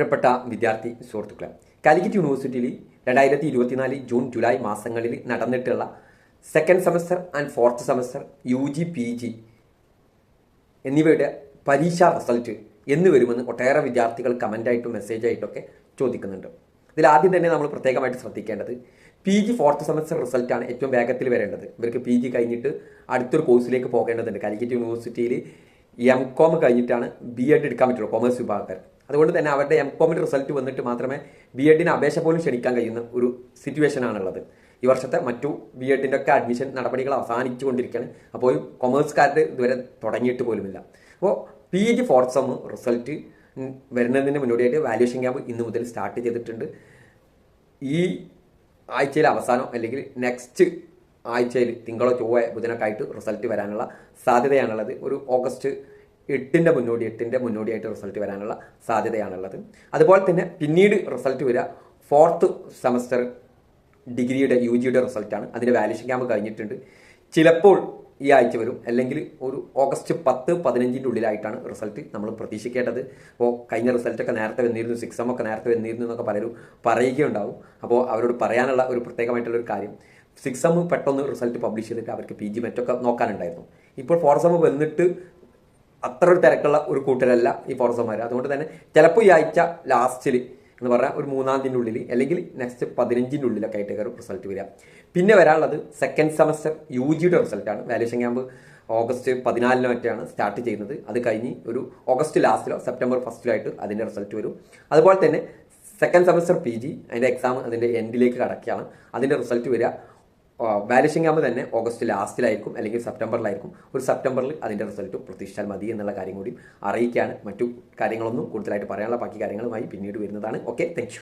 പ്രിയപ്പെട്ട വിദ്യാർത്ഥി സുഹൃത്തുക്കളെ കാലിക്കറ്റ് യൂണിവേഴ്സിറ്റിയിൽ രണ്ടായിരത്തി ഇരുപത്തിനാല് ജൂൺ ജൂലൈ മാസങ്ങളിൽ നടന്നിട്ടുള്ള second semester and fourth semester U G P G എന്നിവയുടെ പരീക്ഷാ റിസൾട്ട് എന്ന് വരുമെന്ന് ഒട്ടേറെ വിദ്യാർത്ഥികൾ കമന്റായിട്ടും മെസ്സേജായിട്ടൊക്കെ ചോദിക്കുന്നുണ്ട്. ഇതിൽ ആദ്യം തന്നെ നമ്മൾ പ്രത്യേകമായിട്ട് ശ്രദ്ധിക്കേണ്ടത് പി ജി ഫോർത്ത് സെമസ്റ്റർ റിസൾട്ടാണ് ഏറ്റവും വേഗത്തിൽ വരേണ്ടത്. ഇവർക്ക് പി ജി കഴിഞ്ഞിട്ട് അടുത്തൊരു കോഴ്സിലേക്ക് പോകേണ്ടതുണ്ട്. കാലിക്കറ്റ് യൂണിവേഴ്സിറ്റിയിൽ എം കോം കഴിഞ്ഞിട്ടാണ് ബി എഡ് എടുക്കാൻ പറ്റുള്ളൂ കോമേഴ്സ് വിഭാഗക്കാർ. അതുകൊണ്ട് തന്നെ അവരുടെ എം കോമിന്റെ റിസൾട്ട് വന്നിട്ട് മാത്രമേ ബി എഡിന് അപേക്ഷ പോലും ക്ഷണിക്കാൻ കഴിയുന്ന ഒരു സിറ്റുവേഷൻ ആണുള്ളത്. ഈ വർഷത്തെ മറ്റു ബി എഡിന്റെ ഒക്കെ അഡ്മിഷൻ നടപടികൾ അവസാനിച്ചു കൊണ്ടിരിക്കുകയാണ്. അപ്പോൾ കൊമേഴ്സുകാരുടെ ഇതുവരെ തുടങ്ങിയിട്ട് പോലുമില്ല. അപ്പോൾ P G fourth sem result വരുന്നതിന് മുന്നോടിയായിട്ട് വാല്യൂഷൻ ക്യാമ്പ് ഇന്ന് മുതൽ സ്റ്റാർട്ട് ചെയ്തിട്ടുണ്ട്. ഈ ആഴ്ചയിലെ അവസാനം അല്ലെങ്കിൽ നെക്സ്റ്റ് ആഴ്ചയിൽ തിങ്കളോ ചൊവ്വ ബുധനൊക്കെ ആയിട്ട് റിസൾട്ട് വരാനുള്ള സാധ്യതയാണുള്ളത്. ഒരു ഓഗസ്റ്റ് എട്ടിന്റെ മുന്നോടി എട്ടിന്റെ മുന്നോടിയായിട്ട് റിസൾട്ട് വരാനുള്ള സാധ്യതയാണുള്ളത്. അതുപോലെ തന്നെ പിന്നീട് റിസൾട്ട് വരിക ഫോർത്ത് സെമസ്റ്റർ ഡിഗ്രിയുടെ യു ജിയുടെ റിസൾട്ടാണ് അതിന്റെ വാല്യൂഷൻ ക്യാമ്പ് കഴിഞ്ഞിട്ടുണ്ട്. ചിലപ്പോൾ ഈ ആഴ്ച വരും. അല്ലെങ്കിൽ ഒരു ഓഗസ്റ്റ് പത്ത് പതിനഞ്ചിന്റെ ഉള്ളിലായിട്ടാണ് റിസൾട്ട് നമ്മൾ പ്രതീക്ഷിക്കേണ്ടത്. അപ്പോൾ കഴിഞ്ഞ റിസൾട്ടൊക്കെ നേരത്തെ വന്നിരുന്നു സിക്സ് എം ഒക്കെ നേരത്തെ വന്നിരുന്നു എന്നൊക്കെ പലരും പറയുകയുണ്ടാവും. അപ്പോൾ അവരോട് പറയാനുള്ള ഒരു പ്രത്യേകമായിട്ടുള്ള ഒരു കാര്യം സിക്സ് എം പെട്ടെന്ന് റിസൾട്ട് പബ്ലിഷ് ചെയ്തിട്ട് അവർക്ക് പി ജി മറ്റൊക്കെ നോക്കാനുണ്ടായിരുന്നു. ഇപ്പോൾ ഫോർ സെം വന്നിട്ട് അത്ര ഒരു തിരക്കുള്ള ഒരു കൂട്ടരല്ല ഈ ഫോറസന്മാർ അതുകൊണ്ട് തന്നെ ചിലപ്പോൾ ഈ ആഴ്ച ലാസ്റ്റിൽ എന്ന് പറഞ്ഞാൽ ഒരു മൂന്നാം ഉള്ളിൽ അല്ലെങ്കിൽ നെക്സ്റ്റ് പതിനഞ്ചിന്റെ ഉള്ളിലൊക്കെ ആയിട്ട് കയറും റിസൾട്ട് വരിക പിന്നെ വരാനുള്ളത് സെക്കൻഡ് സെമസ്റ്റർ യു ജിയുടെ റിസൾട്ടാണ് വാല്യൂഷൻ ക്യാമ്പ് ഓഗസ്റ്റ് പതിനാലിനോ മറ്റാണ് സ്റ്റാർട്ട് ചെയ്യുന്നത്. അത് കഴിഞ്ഞ് ഒരു ഓഗസ്റ്റ് ലാസ്റ്റിലോ സെപ്റ്റംബർ ഫസ്റ്റിലോ ആയിട്ട് അതിന്റെ റിസൾട്ട് വരും. അതുപോലെ തന്നെ സെക്കൻഡ് സെമസ്റ്റർ പി ജി അതിന്റെ എക്സാം അതിന്റെ എൻഡിലേക്ക് കടക്കുകയാണ്. അതിന്റെ റിസൾട്ട് വരിക വാല്യൂഷൻ ക്യാമ്പ് തന്നെ ഓഗസ്റ്റ് ലാസ്റ്റിലായിരിക്കും അല്ലെങ്കിൽ സെപ്റ്റംബറിലായിരിക്കും. ഒരു സെപ്റ്റംബറിൽ അതിന്റെ റിസൾട്ട് പ്രതീക്ഷിച്ചാൽ മതി എന്നുള്ള കാര്യം കൂടി അറിയിക്കുകയാണ്. മറ്റു കാര്യങ്ങളൊന്നും കൂടുതലായിട്ട് പറയാനുള്ള ബാക്കി കാര്യങ്ങളുമായി പിന്നീട് വരുന്നതാണ്. Okay thank